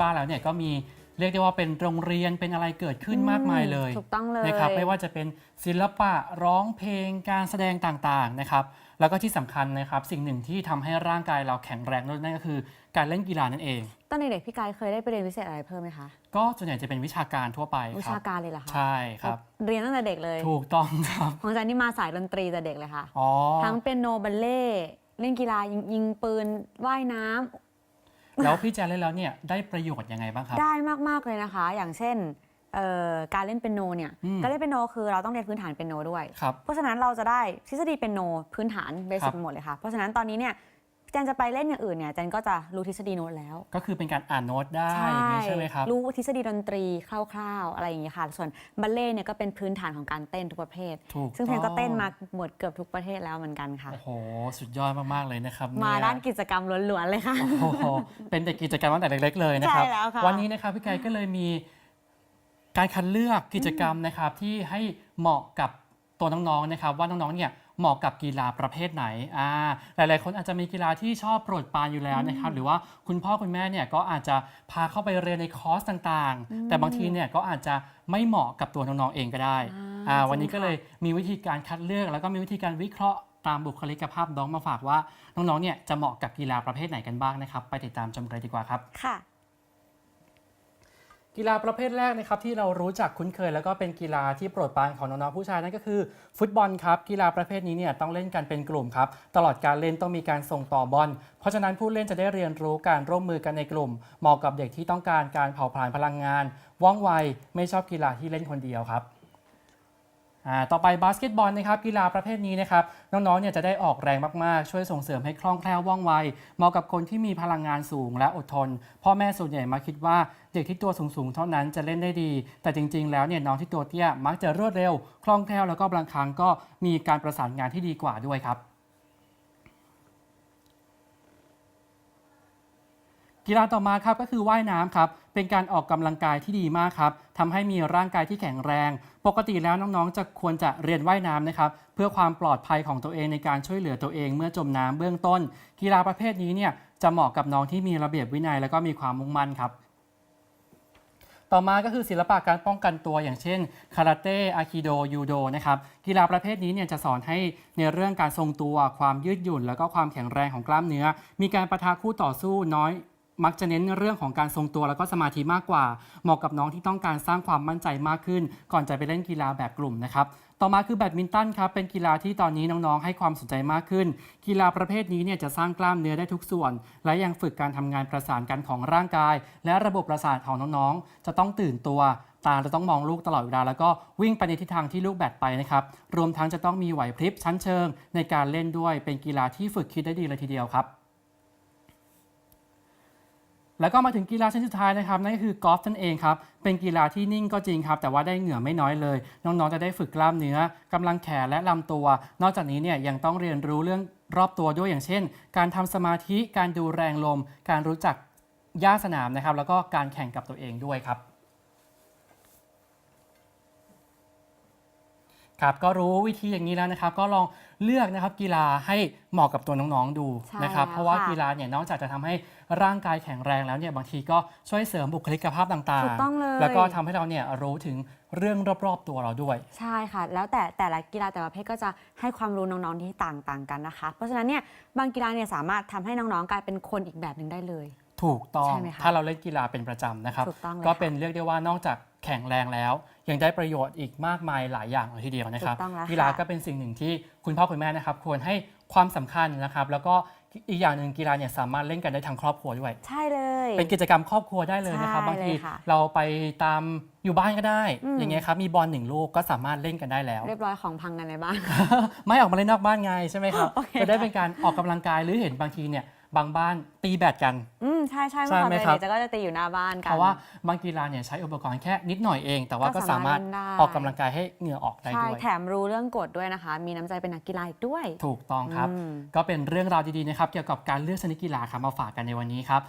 บ้านแล้วเนี่ยก็มีเรียกได้ว่าเป็นโรงเรียนเป็นอะไรเกิดขึ้นมากมายเลยถูกต้องเลยนะครับไม่ว่าจะเป็นศิลปะร้องเพลงการแสดงต่างๆนะครับ แล้วก็ที่สำคัญนะครับสิ่งหนึ่งที่ทำให้ร่างกายเราแข็งแรงนั่นก็คือ การเล่นกีฬานั่นเองตอนเด็กๆพี่กายเคยได้ไปเรียนพิเศษอะไรเพิ่มไหมคะ ก็ส่วนใหญ่จะเป็นวิชาการทั่วไปวิครัชาบการเลยเหรอคะใช่ครับ เรียนตั้งแต่เด็กเลย ถูกต้องครับของจันนี่มาสายดนตรีแต่เด็กเลยค่ะอ๋อทั้งเป็นโนบัลเล่เล่นกีฬายิงยิงปืนว่ายน้ำ แล้วพี่แจนเล่นแล้วเนี่ยได้ประโยชน์ยังไงบ้างครับ ได้มากๆเลยนะคะ อย่างเช่นเอ่อการเล่นเปียโนเนี่ยอืมการเล่นเปียโนคือเราต้องเรียนพื้นฐานเปียโนด้วย ครับเพราะฉะนั้นเราจะได้ทฤษฎีเปียโนพื้นฐานเบครัสิกบหมดเลยค่ะ เพราะฉะนั้นตอนนี้เนี่ย แจนจะไปเล่นอย่างอื่นเนี่ยแจนก็จะรู้ทฤษฎีโน้ตแล้วก็คือเป็นการอ่านโน้ตได้อย่างนี้ใช่ไหมครับ รู้ทฤษฎีดนตรีคร่าวๆ อะไรอย่างนี้ยค่ะ ส่วนบัลเล่ต์เนี่ยก็เป็นพื้นฐานของการเต้นทุกประเภท ถูกซึ่งเพลงก็ต้อง เต้นมาหมดเกือบทุกประเทศแล้วเหมือนกันค่ะ โอ้โห สุดยอดมาก ๆ เลยนะครับมาเนี่ยด้านกิจกรรมล้วนๆเลยค่ะ โอ้โห เป็นเด็กกิจกรรมตั้งแต่เล็ก ๆ เลยนะครับ ใช่แล้วค่ะ วันนี้นะครับพี่ไก่ก็เลยมีการคัดเลือกกิจกรรมนะครับที่ให้เหมาะกับตัวน้องๆนะครับ ว่าน้องๆเนี่ย เหมาะกับกีฬาประเภทไหนอ่าหลาย ๆ คนอาจจะมีกีฬาที่ชอบโปรดปรานอยู่แล้วนะครับหรือว่าคุณพ่อคุณแม่เนี่ยก็อาจจะพาเข้าไปเรียนในคอร์สต่างๆ แต่บางทีเนี่ยก็อาจจะไม่เหมาะกับตัวน้องๆเองก็ได้อ่าอ่าจริงวันนี้ก็ค่ะเลยมีวิธีการคัดเลือก แล้วก็มีวิธีการวิเคราะห์ตามบุคลิกภาพน้องมาฝากว่าน้องๆเนี่ยจะเหมาะกับกีฬาประเภทไหนกันบ้างนะครับ ไปติดตามชมกันเลยดีกว่าครับค่ะ กีฬาประเภทแรกนะครับที่เรารู้จักคุ้นเคย แล้วก็เป็นกีฬาที่โปรดปรานของน้องๆผู้ชายนั่นก็คือฟุตบอลครับกีฬาประเภทนี้เนี่ยต้องเล่นกันเป็นกลุ่มครับตลอดการเล่นต้องมีการส่งต่อบอล เพราะฉะนั้นผู้เล่นจะได้เรียนรู้การร่วมมือกันในกลุ่ม เหมาะกับเด็กที่ต้องการการเผาผลาญพลังงานว่องไวไม่ชอบกีฬาที่เล่นคนเดียวครับ ต่อไปบาสเกตบอลนะครับกีฬาประเภทนี้นะครับน้องๆเนี่ยจะได้ออกแรงมากๆ ช่วยส่งเสริมให้คล่องแคล่วว่องไว เหมาะกับคนที่มีพลังงานสูงและอดทน พ่อแม่ส่วนใหญ่มาคิดว่าเด็กที่ตัวสูงๆ เท่านั้นจะเล่นได้ดี แต่จริง ๆ แล้วเนี่ยน้องที่ตัวเตี้ยมักจะรวดเร็ว คล่องแคล่วแล้วก็บางครั้งก็มีการประสานงานที่ดีกว่าด้วยครับ กีฬาต่อมาครับก็คือว่ายน้ำครับเป็นการออกกำลังกายที่ดีมากครับทำให้มีร่างกายที่แข็งแรง ปกติแล้วน้องๆ จะควรจะเรียนว่ายน้ำนะครับเพื่อความปลอดภัยของตัวเองในการช่วยเหลือตัวเองเมื่อจมน้ำเบื้องต้น กีฬาประเภทนี้เนี่ยจะเหมาะกับน้องที่มีระเบียบวินัย แล้วก็มีความมุ่งมั่นครับต่อมาก็คือศิลปะการป้องกันตัวอย่างเช่นคาราเต้อาคิโดยูโดนะครับกีฬาประเภทนี้เนี่ยจะสอนให้ในเรื่องการทรงตัว ความยืดหยุ่น แล้วก็ความแข็งแรงของกล้ามเนื้อ มีการประทะคู่ต่อสู้น้อย มักจะเน้นเรื่องของการทรงตัวแล้วก็สมาธิมากกว่า เหมาะกับน้องที่ต้องการสร้างความมั่นใจมากขึ้น ก่อนจะไปเล่นกีฬาแบบกลุ่มนะครับต่อมาคือแบดมินตันครับเป็นกีฬาที่ตอนนี้น้องๆ ให้ความสนใจมากขึ้น กีฬาประเภทนี้เนี่ยจะสร้างกล้ามเนื้อได้ทุกส่วน และยังฝึกการทำงานประสานกันของร่างกาย และระบบประสาทของน้องๆ จะต้องตื่นตัวตาจะต้องมองลูกตลอดเวลาแล้วก็วิ่งไปในทิศทางที่ลูกแบดไปนะครับ รวมทั้งจะต้องมีไหวพริบชั้นเชิง ในการเล่นด้วยเป็นกีฬาที่ฝึกคิดได้ดีเลยทีเดียวครับ แล้วก็มาถึงกีฬาชนิดสุดท้ายนะครับนั่นก็คือกอล์ฟนั่นเองครับเป็นกีฬาที่นิ่งก็จริงครับ แต่ว่าได้เหงื่อไม่น้อยเลย น้องๆจะได้ฝึกกล้ามเนื้อกำลังแขนและลำตัว นอกจากนี้เนี่ยยังต้องเรียนรู้เรื่องรอบตัวด้วยอย่างเช่น การทำสมาธิการดูแรงลม การรู้จักหญ้าสนามนะครับแล้วก็การแข่งกับตัวเองด้วยครับ ครับก็รู้วิธีอย่างนี้แล้วนะครับ ก็ลองเลือกนะครับกีฬาให้เหมาะกับตัวน้องๆดูใช่นะครับ แล้วเพราะว่าค่ะ กีฬาเนี่ยนอกจากจะทำให้ร่างกายแข็งแรงแล้วเนี่ยบางทีก็ช่วยเสริมบุคลิกภาพต่างถูกต้องเลย แล้วก็ทำให้เราเนี่ยรู้ถึงเรื่องรอบๆตัวเราด้วย ใช่ค่ะ แล้วแต่แต่ละกีฬาแต่ละประเภทก็จะให้ความรู้น้องๆที่ต่างต่างๆกันนะคะ เพราะฉะนั้นเนี่ยบางกีฬาเนี่ยสามารถทำให้น้องๆกลายเป็นคนอีกแบบหนึ่งได้เลย ถูกต้อง ใช่ไหมคะถ้าเราเล่นกีฬาเป็นประจำนะครับ ถูกต้องเลยก็ค่ะเป็นเรียกได้ว่านอกจากแข็งแรงแล้ว ยังได้ประโยชน์อีกมากมายหลายอย่างเลยทีเดียวนะครับ ถูกต้องแล้วกีฬาค่ะก็เป็นสิ่งหนึ่งที่คุณพ่อคุณแม่นะครับ ควรให้ความสำคัญนะครับ แล้วก็อีกอย่างหนึ่งกีฬาเนี่ยสามารถเล่นกันได้ทั้งครอบครัวด้วย ใช่เลย เป็นกิจกรรมครอบครัวได้เลยนะครับ ใช่บางทีเลยค่ะเราไปตามอยู่บ้านก็ได้ อืม อย่างเงี้ยครับมีบอลหนึ่งลูกก็สามารถเล่นกันได้แล้ว เรียบร้อยของพังกันในบ้าน ไม่ออกมาเล่นนอกบ้านไงใช่ไหมครับโอเคจะได้เป็นการออกกำลังกายหรือเห็นบางทีเนี่ย บางบ้านตีแบดกัน อืมใช่ใช่ใช่เมื่อก่อนไหมเป็นครับเด็กจะก็จะตีอยู่หน้าบ้านกัน เพราะว่าบางกีฬาเนี่ยใช้อุปกรณ์แค่นิดหน่อยเอง แต่ว่าก็ก็สาามสามารรถถเล่นได้ ออกกำลังกายให้เหงื่อออกได้ใช่ด้วย แถมรู้เรื่องกฎด้วยนะคะ มีน้ำใจเป็นนักกีฬาอีกด้วย ถูกต้องครับ อืม ก็เป็นเรื่องราวดีๆนะครับ เกี่ยวกับการเลือกชนิดกีฬาครับมาฝากกันในวันนี้ครับ